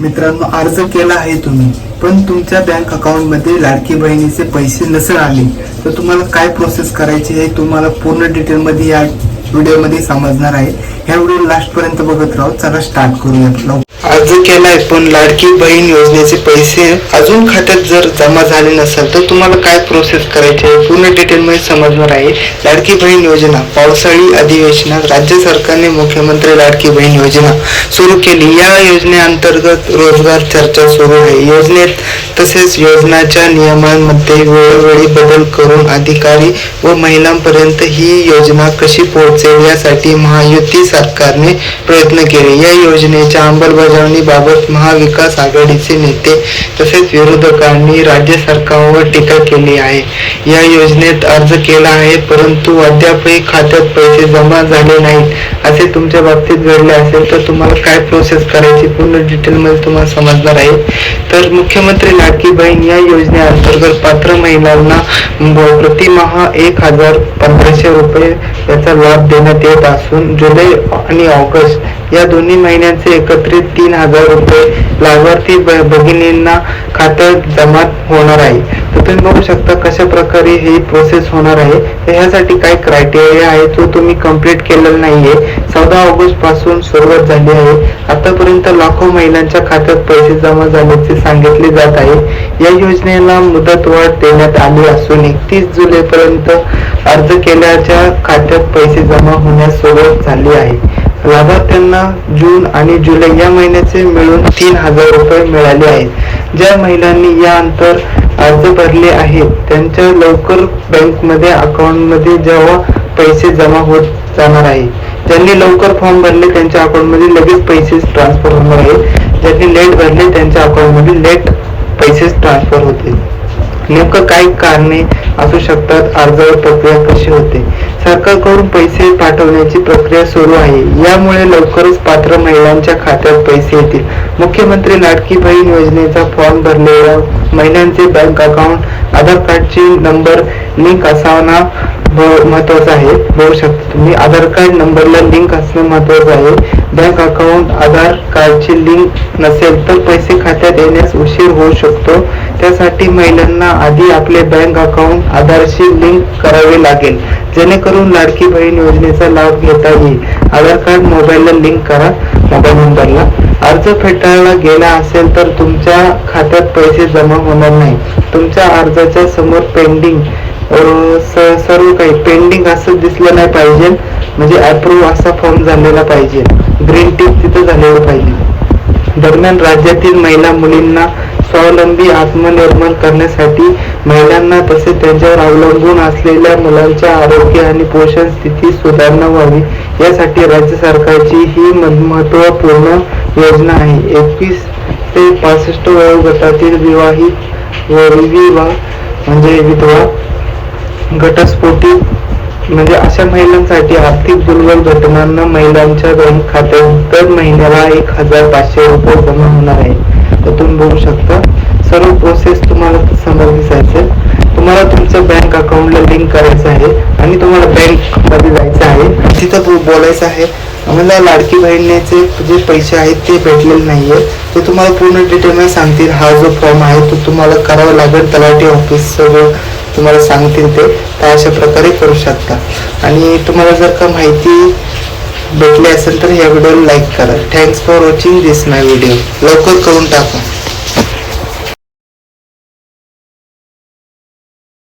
मित्रांनो अर्ज केला आहे तुम्ही पण तुमच्या बँक अकाउंटमध्ये लाडकी बहिणीचे पैसे नसेल आले. तर तुम्हाला काय प्रोसेस करायची हे तुम्हाला पूर्ण डिटेलमध्ये या व्हिडिओमध्ये समजणार आहे. ह्या व्हिडिओ लास्ट पर्यंत बघत राहू. चला स्टार्ट करूया लवकर. अर्ज केलाय पण लाडकी बहीण योजनेचे पैसे अजून खात्यात जर जमा झाले नसेल तर तुम्हाला काय प्रोसेस करायची आहे? पूर्ण डिटेलमध्ये समजणार आहे. लाडकी बहीण योजना पावसाळी अधिवेशनात राज्य सरकारने मुख्यमंत्री लाडकी बहीण योजना सुरू केली. या योजनेअंतर्गत रोजगार चर्चा सुरू आहे. योजनेत तसेच योजनाच्या नियमांमध्ये वेळोवेळी बदल करून अधिकारी व महिलांपर्यंत ही योजना कशी पोहोचेल यासाठी महायुती सरकारने प्रयत्न केले. या योजनेच्या अंमलबजावणीबाबत महाविकास आघाडीचे नेते तसेच विरोधकांनी राज्य सरकारवर टीका केली आहे. या योजनेत अर्ज केला आहे परंतु अद्यापही खात्यात पैसे जमा झाले नाहीत. असे तुमच्या बाबतीत घडले असेल तर तुम्हाला काय प्रोसेस करायची? पूर्ण डिटेलमध्ये तुम्हाला समजणार आहे. तर मुख्यमंत्री लाडकी बहीण या योजनेअंतर्गत पात्र महिलांना प्रतिमहा एक हजार पंधराशे रुपये याचा लाभ देण्यात येत असून जुलै आणि ऑगस्ट या दोन्ही महिन्यांचे एकत्रित तीन हजार रुपये लाभार्थी भगिनींना खात्यात जमा होणार आहे. तर तुम्ही बघू शकता कशा प्रकारे ही प्रोसेस होणार आहे. तर ह्यासाठी काय क्रायटेरिया आहे तो तुम्ही कंप्लीट केलेला नाहीये. चौदा ऑगस्टपासून सुरुवात झाली आहे. आतापर्यंत लाखो महिलांच्या खात्यात पैसे जमा झाल्याचे सांगितले जात आहे. या योजनेला मुदतवाढ देण्यात आली असून एकतीस जुलैपर्यंत अर्ज केल्याच्या खात्यात पैसे जमा होण्यास सुरुवात झाली आहे. लाभार्थ्यांना जून आणि जुलै या महिन्याचे मिळून तीन हजार रुपये मिळाले आहेत. ज्या महिलांनी या अंतर अर्ज भरले आहेत त्यांच्या लवकर बँकमध्ये अकाउंटमध्ये जेव्हा पैसे जमा होत जाणार आहे ज्यांनी लवकर फॉर्म भरले त्यांच्या अकाउंटमध्ये लगेच पैसे ट्रान्सफर होणार आहे ज्यांनी लेट भरले त्यांच्या अकाउंटमध्ये लेट पैसे ट्रान्सफर होतील. नेमकं काय कारणे असू शकतात? अर्जावर प्रक्रिया कशी होते? सरकारकडून पैसे पाठवण्याची प्रक्रिया सुरू आहे. यामुळे लवकरच पात्र महिलांच्या खात्यात पैसे येतील. मुख्यमंत्री लाडकी बहीण योजनेचा फॉर्म भरलेल्या महिलांचे बँक अकाउंट आधार कार्डची नंबर लिंक असावना महत्वाचं आहे. बघू शकता तुम्ही. आधार कार्ड नंबरला लिंक असणं महत्वाचं आहे. बँक अकाउंट आधार कार्डची लिंक नसेल तर पैसे खात्यात येण्यास उशीर होऊ शकतो. त्यासाठी महिलांना आधी आपले बँक अकाउंट आधारशी लिंक करावे लागेल. जेणेकरून लाडकी बहीण योजनेचा लाभ घेता येईल. आधार कार्ड मोबाईलला लिंक करा. मोबाईल नंबरला. अर्ज फेटाळला गेला असेल तर तुमच्या खात्यात पैसे जमा होणार नाही. तुमच्या अर्जाच्या समोर पेंडिंग सर्व काही पेंडिंग असं दिसलं नाही पाहिजे. म्हणजे अप्रूव्ह असा फॉर्म झालेला पाहिजे. ग्रीन टीप तिथं झालेलं पाहिजे. दरम्यान राज्यातील महिला मुलींना स्वावलंबी आत्मनिर्भर करण्यासाठी महिलांना तसेच त्यांच्यावर अवलंबून असलेल्या मुलांच्या आरोग्य आणि पोषण स्थिती सुधारणा व्हावी यासाठी राज्य सरकारची ही महत्त्वपूर्ण महत्त्वपूर्ण योजना आहे. एकवीस ते पासष्ट वयोगटातील विवाहित विवाह म्हणजे विधवा घटस्फोटी म्हणजे अशा महिलांसाठी आर्थिक दुर्बल घटनांना महिलांच्या बँक खात्यात दर महिन्याला एक हजार पाचशे रुपये जमा होणार आहे. तर तुम्ही बघू शकता. सर्व प्रोसेस तुम्हाला समजलीच असेल तुम्हाला तुमचं बँक अकाउंटला लिंक करायचं आहे आणि तुम्हाला बँकमध्ये जायचं आहे. तिथं बोलायचं आहे. आम्हाला लाडकी बहिणीचे जे पैसे आहेत ते भेटलेले नाही आहे ते तुम्हाला पूर्ण डिटेलमध्ये सांगतील. हा जो फॉर्म आहे तो तुम्हाला करावा लागेल. तलाठी ऑफिस सगळं तुम्हाला सांगतील ते तर अशा प्रकारे करू शकता. आणि तुम्हाला जर का माहिती भेटली असेल तर या व्हिडिओला लाईक करा. Thanks for watching this my video लवकर करून टाका.